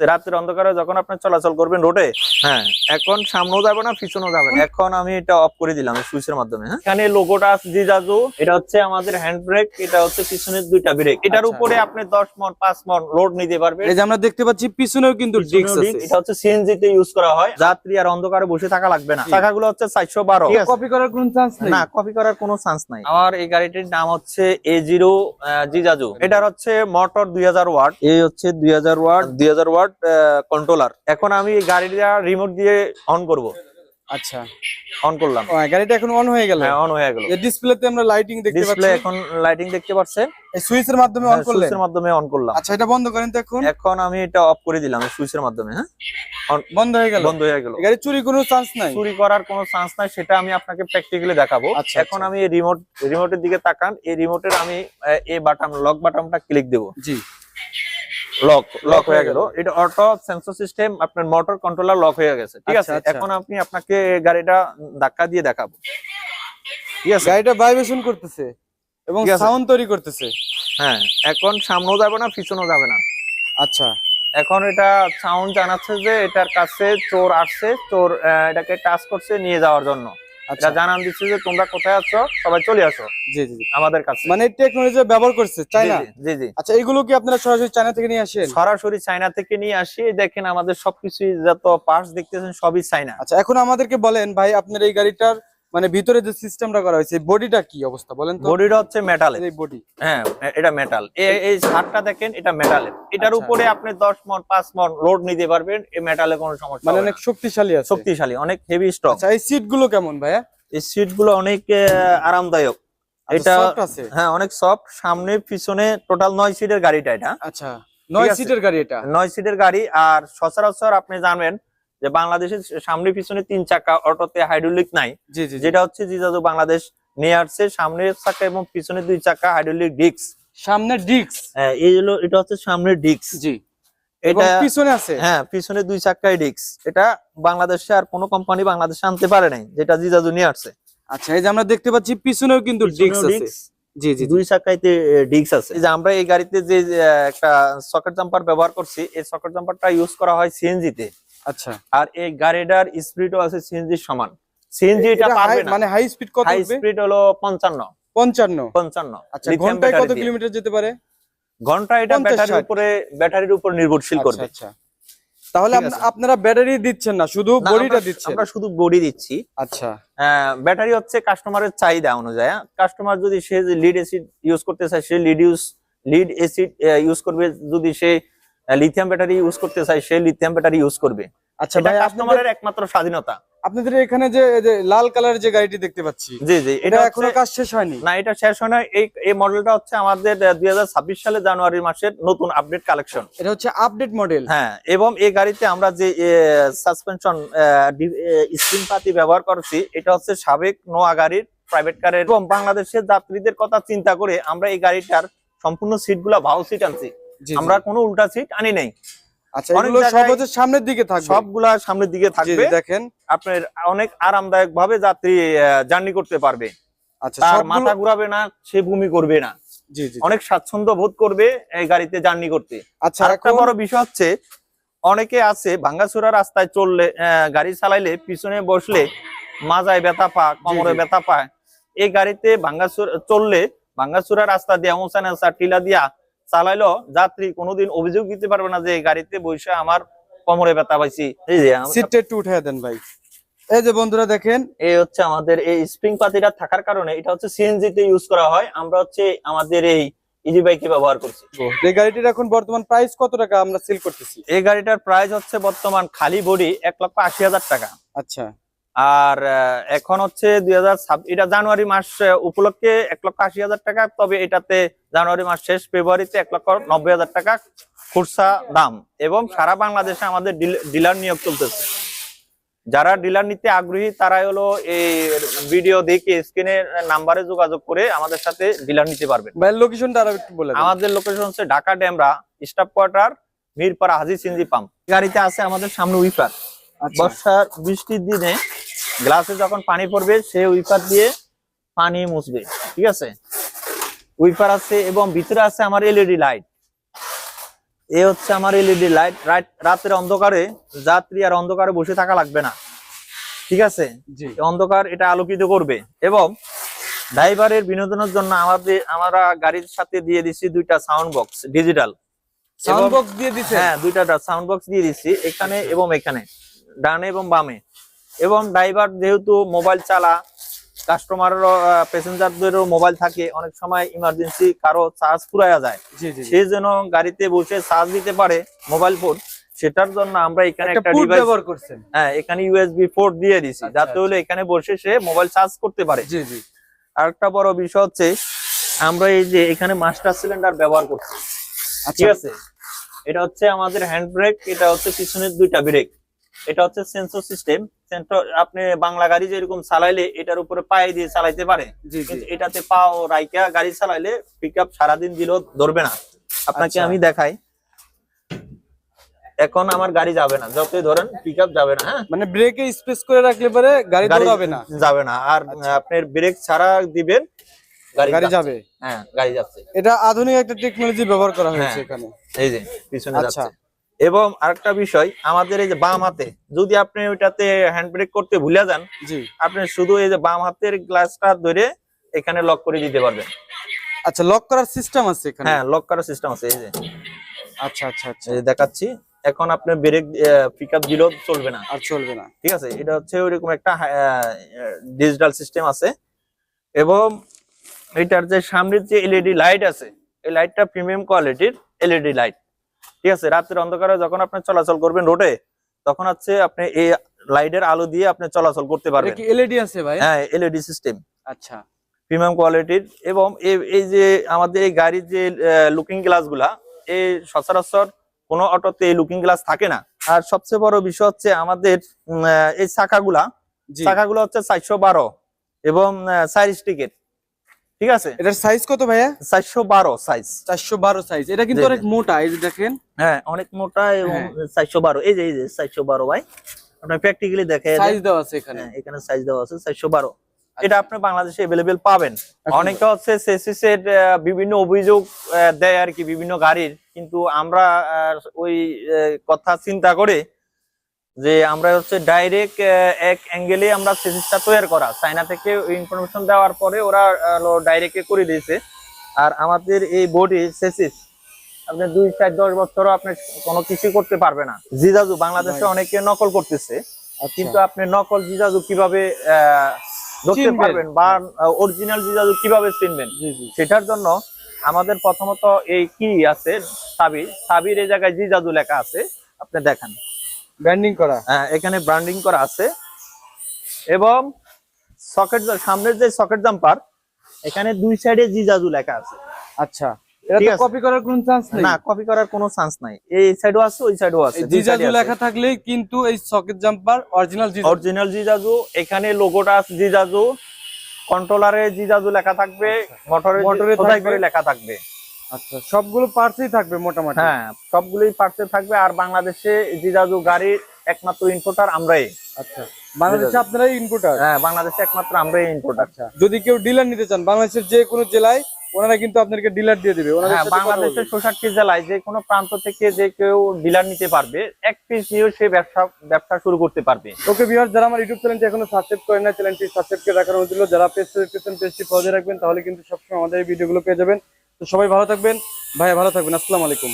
রাতের অন্ধকারে যখন আপনি চলাচল করবেন রোডে হ্যাঁ। এখন সামনেও যাবে না পিছনেও যাবে না। এখন আমি এটা অফ করে দিলাম সুইচের মাধ্যমে হ্যাঁ? এখানে লোগোটা আছে জিজাজু এটা হচ্ছে আমাদের হ্যান্ড ব্রেক এটা হচ্ছে পিছনের দুইটা ব্রেক এটার আচ্ছা। উপরে আপনি দশ মন পাঁচ মন লোড নিতে পারবেন। এই যে আমরা দেখতে পাচ্ছি পিছনেও কিন্তু ডিস্ক আছে। এটা হচ্ছে সিএনজি তে ইউজ করা হয়। যাত্রী আর অন্ধকারে বসে থাকা লাগবে না। জি। চাকাগুলো হচ্ছে চারশো বারো। কপি করার কোনো চান্স নেই? না কপি করার কোনো চান্স নাই। আমার এই গাড়িটির নাম হচ্ছে এ জিরো জিজাজু এটার হচ্ছে মোটর দুই হাজার ওয়াট এই হচ্ছে দুই হাজার ওয়াট দুই হাজার ওয়াট কন্ট্রোলার এখন আমি গাড়িটা রিমোট দিয়ে অন করব। আচ্ছা। অন করলাম। গাড়িটা এখন অন হয়ে গেল। হ্যাঁ অন হয়ে গেল। এই ডিসপ্লেতে আমরা লাইটিং দেখতে পাচ্ছি। ডিসপ্লে এখন লাইটিং দেখতে পাচ্ছেন এই সুইচের মাধ্যমে অন করলে সুইচের মাধ্যমে অন করলাম। আচ্ছা এটা বন্ধ করেন তো এখন। এখন আমি এটা অফ করে দিলাম সুইচের মাধ্যমে হ্যাঁ? বন্ধ হয়ে গেল। বন্ধ হয়ে গেল। গাড়ি চুরি কোনো চান্স নাই। চুরি করার কোনো চান্স নাই সেটা আমি আপনাকে প্র্যাকটিক্যালি দেখাবো। আচ্ছা, এখন আচ্ছা। আমি এই রিমোট রিমোটের দিকে তাকান। এই রিমোটের আমি এই বাটন লক বাটনটা ক্লিক দেবো। জি। লক লক হয়ে গেল। এটা অটো সেন্সর সিস্টেম আপনার মোটর কন্ট্রোলার লক হয়ে গেছে। ঠিক আচ্ছা, আছে? আচ্ছা। এখন আপনি আপনাকে গাড়িটা ধাক্কা দিয়ে দেখাবো। ঠিক আছে? গাড়িটা ভাইব্রেশন করতেছে এবং সাউন্ড তৈরি করতেছে। হ্যাঁ এখন সামনেও যাবে না পিছনেও যাবে না। আচ্ছা। এখন এটা সাউন্ড জানাচ্ছে যে এটার কাছে চোর আসছে চোর এটাকে টাচ করছে নিয়ে যাওয়ার জন্য। এটা জানান দিচ্ছে যে তোমরা কোথায় আছো সবাই চলে আসো জি জি। আমাদের কাছে। মানে টেকনোলজি ব্যবহার করছে চাইনা জি, জি আচ্ছা এগুলো কি আপনারা সরাসরি চায়না থেকে নিয়ে আসেন? সরাসরি চায়না থেকে নিয়ে আসি। দেখেন আমাদের সবকিছু যত পার্টস দেখতেছেন সবই চাইনা আচ্ছা এখন আমাদেরকে বলেন ভাই আপনার এই গাড়িটার মানে ভিতরে যে সিস্টেমটা করা হয়েছে বডিটা কি অবস্থা বলেন তো? বডিটা হচ্ছে মেটালের এই বডি হ্যাঁ এটা মেটাল এই ছাদটা দেখেন এটা মেটালের এটার আচ্ছা। উপরে আপনি দশ মন পাঁচ মন লোড নিতে পারবেন এই মেটালে কোনো সমস্যা মানে অনেক শক্তিশালী আছে। শক্তিশালী অনেক হেভি স্টক আচ্ছা এই সিটগুলো কেমন ভাইয়া? এই সিটগুলো অনেক আরামদায়ক। এটা এটা- সফট আছে? হ্যাঁ অনেক সফট সামনে পিছনে টোটাল নয় সিটের গাড়িটা এটা। আচ্ছা নয় আছে। সিটের গাড়ি এটা? নয় সিটের গাড়ি। আর সচরাচর আপনি জানবেন যে বাংলাদেশের সামনে পিছনে তিন চাকা অটোতে হাইড্রোলিক নাই। জি জি জি। যেটা হচ্ছে জিজাজু বাংলাদেশ নিয়ে আসছে সামনের চাকা এবং পিছনে দুই চাকা হাইড্রোলিক ডিস্ক সামনে ডিক্স এই হলো এটা হচ্ছে সামনের ডিস্ক জি। এটা পিছনে আছে? হ্যাঁ পিছনে দুই চাকায় ডিস্ক এটা বাংলাদেশে আর কোনো কোম্পানি বাংলাদেশে আনতে পারে নাই যেটা জিজাজু নিয়ে আসছে আচ্ছা এই যে আমরা দেখতে পাচ্ছি পিছনেও কিন্তু আছে। জি জি। দুই চাকাইতে ডিস্ক আছে। এই যে আমরা এই গাড়িতে যে যে, একটা সকেট জাম্পার ব্যবহার করছি এই সকেট জাম্পারটা ইউজ করা হয় সিএনজি তে। আচ্ছা। আর এই গাড়িটার স্পিডও আছে সিএনজি সমান। সিএনজি এটা পারবে না। মানে হাই স্পিড কত হাই স্পিড হলো পঞ্চান্ন। পঞ্চান্ন। পঞ্চান্ন। আচ্ছা ঘন্টায় কত কিলোমিটার যেতে পারে? ঘণ্টা এটা ব্যাটারির উপরে ব্যাটারির উপর নির্ভরশীল আচ্ছা করবে। আচ্ছা। তাহলে আপনারা ব্যাটারি দিচ্ছেন না শুধু বডিটা দিচ্ছেন। আমরা শুধু বডি দিচ্ছি। আচ্ছা। ব্যাটারি হচ্ছে কাস্টমারের চাহিদা অনুযায়ী। কাস্টমার যদি সে লিড এসিড ইউজ করতে চায় সে lead use lead acid use করবে। যদি সে লিথিয়াম ব্যাটারি ইউজ করতে চায় সে লিথিয়াম ব্যাটারি ইউজ করবে। আচ্ছা ভাই আপনাদের কাস্টমারের একমাত্র স্বাধীনতা। আপনাদের এখানে যে লাল কালারের যে গাড়িটি দেখতে পাচ্ছি জি জি এটা এখনও কাজ শেষ হয়নি? না এটা শেষ হয় না এই এই মডেলটা হচ্ছে আমাদের দুই হাজার ছাব্বিশ সালে জানুয়ারি মাসের নতুন আপডেট কালেকশন এটা হচ্ছে আপডেট মডেল হ্যাঁ এবং এই গাড়িতে আমরা যে সাসপেনশন স্ক্রিন পাতি ব্যবহার করছি এটা হচ্ছে সাবেক নোয়া গাড়ির প্রাইভেট কারের এবং বাংলাদেশের যাত্রীদের কথা চিন্তা করে আমরা এই গাড়িটার সম্পূর্ণ সিটগুলা ভাও সিট আনছি। আমরা কোনো উল্টা সিট আনি নাই। আচ্ছা অনেক এগুলো সব জায়গায়- হচ্ছে সামনের দিকে থাকবে। সবগুলা সামনের দিকে জি, থাকবে। জি, দেখেন। আপনার অনেক আরামদায়ক ভাবে যাত্রী জার্নি করতে পারবে। আচ্ছা তার মাথা ঘুরাবে না সে ভূমি করবে না। জি জি অনেক স্বাচ্ছন্দ্য বোধ করবে এই গাড়িতে জার্নি করতে। আচ্ছা একটা বড় বিষয় হচ্ছে অনেকে আছে ভাঙ্গাচুরা রাস্তায় চললে গাড়ি চালাইলে পিছনে বসলে মাজায় ব্যথা পা কোমরে। ব্যথা পায়। এই গাড়িতে ভাঙ্গাচুরা চললে ভাঙ্গাচুরা রাস্তা দিয়ে টিলা দিয়া চালাইলো যাত্রী কোনোদিন অভিযোগ দিতে পারবে না যে এই গাড়িতে বসে আমার কোমরে ব্যথা পাইছি। এই যে সিটটা একটু উঠাই দেন ভাই। এই যে বন্ধুরা দেখেন এই হচ্ছে আমাদের এই স্প্রিং পাতিটা থাকার কারণে এটা হচ্ছে সিএনজি তে ইউজ করা হয়। আমরা হচ্ছে আমাদের এই ইজি বাইকে ব্যবহার করছি। এই গাড়িটির এখন বর্তমান প্রাইস কত টাকা আমরা সেল করতেছি? এই গাড়িটার প্রাইস হচ্ছে বর্তমান খালি বডি এক লক্ষ আশি হাজার টাকা। আচ্ছা। আর এখন হচ্ছে দুই হাজার এটা জানুয়ারি মাস উপলক্ষে এক লক্ষ আশি হাজার টাকা তবে এটাতে জানুয়ারি মাস শেষ ফেব্রুয়ারিতে এক লক্ষ নব্বই হাজার টাকা খুচরা দাম এবং সারা বাংলাদেশে আমাদের ডিলার নিয়োগ চলতেছে। যারা ডিলার নিতে আগ্রহী তারাই হলো এই ভিডিও দেখে স্ক্রিনের নাম্বারে যোগাযোগ করে আমাদের সাথে ডিলার নিতে পারবেন। ভাই লোকেশনটা একটু বলে আমাদের লোকেশন হচ্ছে Dhaka Demra staff quarter Mirpara Haji CNG pump. গাড়িতে আছে আমাদের সামনে উইপার আচ্ছা। বর্ষার বৃষ্টির দিনে গ্লাসে যখন পানি পড়বে সে উইপার দিয়ে পানি মুছবে ঠিক আছে? উইপার আছে এবং ভিতরে আছে আমার এলইডি লাইট। এ হচ্ছে আমার এলইডি লাইট। রাতের অন্ধকারে যাত্রী আর অন্ধকারে বসে থাকা লাগবে না ঠিক আছে? অন্ধকার এটা আলোকিত করবে এবং ড্রাইভারের বিনোদনের জন্য আমাদের আমরা গাড়ির সাথে দিয়ে দিচ্ছি দুইটা sound box digital sound box দিয়ে দিছে হ্যাঁ দুইটা সাউন্ড বক্স দিয়ে দিচ্ছি এখানে এবং এখানে ডানে এবং বামে। এবং ড্রাইভার যেহেতু মোবাইল চালা কাস্টমারেরও প্যাসেঞ্জারদেরও মোবাইল থাকে অনেক সময় ইমার্জেন্সি কারও চার্জ ফুরাইয়া যায়। জি জি জি। সে যেন গাড়িতে বসে চার্জ দিতে পারে মোবাইল ফোন সেটার জন্য আমরা এখানে একটা ডিভাইস ব্যবহার করছেন। হ্যাঁ এখানে ইউএসবি পোর্ট দিয়ে দিছি আচ্ছা, যাতে হলে এখানে বসে সে মোবাইল চার্জ করতে পারে। জি জি। আরেকটা বড় বিষয় হচ্ছে আমরা এই যে এখানে মাস্টার সিলিন্ডার ব্যবহার করছি। ঠিক আচ্ছা আছে? এটা হচ্ছে আমাদের হ্যান্ড ব্রেক এটা হচ্ছে পিছনের দুইটা ব্রেক এটা হচ্ছে সেন্সর সিস্টেম আপনি বাংলা গাড়ি যেরকম চালাইলে এটার উপরে পায়ে দিয়ে চালাইতে পারে। এটাতে পাও রাইকা গাড়ি চালাইলে পিক আপ সারাদিন দিলেও ধরবে না। আপনাকে আচ্ছা। আমি দেখাই। এখন আমার গাড়ি যাবে না। যতই ধরেন পিক আপ যাবে না হ্যাঁ? মানে ব্রেকে স্পেস করে রাখলে পরে গাড়ি দৌড়াবে না। যাবে না। আর আচ্ছা। আপনার ব্রেক ছাড়া দিবেন গাড়ি গাড়ি যাবে। হ্যাঁ গাড়ি যাচ্ছে। এটা আধুনিক একটা টেকনোলজি ব্যবহার করা হয়েছে হ্যাঁ। এখানে। এই যে পিছনে আচ্ছা। যাচ্ছে। এবং আরেকটা বিষয় আমাদের এই যে বাম হাতে যদি আপনি ওইটাতে হ্যান্ড ব্রেক করতে ভুলে যান আপনি শুধু এই যে বাম হাতের গ্লাসটা ধরে এখানে লক করে দিতে পারবেন। আচ্ছা লক করার সিস্টেম আছে এখানে? হ্যাঁ লক করার সিস্টেম আছে এই যে। আচ্ছা আচ্ছা আচ্ছা। দেখাচ্ছি এখন আপনি ব্রেক পিক আপ দিলেও চলবে না। আর চলবে না। ঠিক আছে এটা হচ্ছে ওইরকম একটা ডিজিটাল সিস্টেম আছে। এবং এটার যে সামনের যে এলইডি লাইট আছে এই লাইটটা প্রিমিয়াম কোয়ালিটির এলইডি লাইট ঠিক আছে রাতের অন্ধকারে যখন আপনি চলাচল করবেন রোডে তখন হচ্ছে আপনি এই লাইটের আলো দিয়ে আপনি চলাচল করতে পারবেন। এলইডি আছে ভাই? হ্যাঁ এলইডি সিস্টেম আচ্ছা। প্রিমিয়াম কোয়ালিটির এবং এই- যে আমাদের এই গাড়ির যে লুকিং গ্লাসগুলা এই সচরাচর কোনো অটোতে এই লুকিং গ্লাস থাকে না। আর সবচেয়ে বড় বিষয় হচ্ছে আমাদের এই শাখাগুলা চাকাগুলো হচ্ছে চারশো বারো এবং সাইজ টিকেট ঠিক আছে? এটার সাইজ কত ভাইয়া? চারশো বারো সাইজ চারশো বারো সাইজ এটা কিন্তু। অনেক মোটা এই যে দেখেন। হ্যাঁ অনেক মোটা এবং হ্যাঁ। চারশো বারো। এই যে এই যে চারশো বারো ভাই। আপনার প্র্যাকটিক্যালি দেখে সাইজ দেওয়া আছে এখানে। হ্যাঁ, এখানে সাইজ দেওয়া আছে চারশো বারো। এটা আপনি বাংলাদেশে এভেলেবেল পাবেন। অনেকে হচ্ছে সেসিস এর বিভিন্ন অভিযোগ দেয় আর কি বিভিন্ন গাড়ির। কিন্তু আমরা ওই কথা চিন্তা করে যে আমরা হচ্ছে ডাইরেক্ট এক অ্যাঙ্গেলে আমরা সেসিসটা তৈরি করা। চায়না থেকে ইনফরমেশন দেওয়ার পরে ওরা ডাইরেক্ট করে দিয়েছে। আর আমাদের এই বডি সেসিস আপনি দুই চার দশ বছরও আপনি কোনো কিছু করতে পারবে না। জিজাজু বাংলাদেশে অনেকে নকল করতেছে। আচ্ছা। কিন্তু আপনি নকল জিজাজু কীভাবে ধরতে পারবেন বা অরিজিনাল জিজাজু কীভাবে চিনবেন? সেটার জন্য আমাদের প্রথমত এই কি আছে সাবির সাবির এই জায়গায় জিজাজু লেখা আছে। আপনি দেখান। ব্যান্ডিং করা। হ্যাঁ, এখানে ব্র্যান্ডিং করা আছে। এবং সকেট সামনের যে সকেট জাম্পার এখানে দুই সাইডে জিজাজু লেখা আছে। আচ্ছা এটা। কপি করার কোনো চান্স নেই? না কপি করার কোনো চান্স নাই। এই সাইডও আছে ওই সাইডও আছে জিজাজু লেখা থাকলেই কিন্তু এই সকেট জাম্পার অরিজিনাল জিজাজু। অরিজিনাল জিজাজু এখানে লোগোটা আছে জিজাজু। কন্ট্রোলারে জিজাজু লেখা থাকবে মোটরে মোটরে থাকবে। করে লেখা থাকবে? আচ্ছা সবগুলো পার্টসই থাকবে মোটামুটি? হ্যাঁ সবগুলোই পার্টসে থাকবে আর বাংলাদেশে জিজাজু গাড়ির একমাত্র ইনপুটার আমরাই। আচ্ছা বাংলাদেশে আপনারা ইনপুটার হ্যাঁ বাংলাদেশে একমাত্র আমরাই ইনপুটার আচ্ছা যদি কেউ ডিলার নিতে চান বাংলাদেশের যে কোনো জেলায় ওনারা কিন্তু আপনাদেরকে ডিলার দিয়ে দেবে হ্যাঁ বাংলাদেশের বলবেন। জেলায় যে কোনো প্রান্ত থেকে যে কেউ ডিলার নিতে পারবে এক পিস নিয়েও সে ব্যবসা ব্যবসা শুরু করতে পারবে। ওকে ভিউয়ার যারা আমার ইউটিউব চ্যানেলটি এখনও সাবস্ক্রাইব করেন না চ্যানেলটি সাবস্ক্রাইব করে রাখার অনুরোধ যারা পেজ পেজটি ফলো রাখবেন তাহলে কিন্তু সবসময় আমাদের এই ভিডিওগুলো পেয়ে যাবেন। তো সবাই ভালো থাকবেন। ভাইয়া ভালো থাকবেন। আসসালামু আলাইকুম।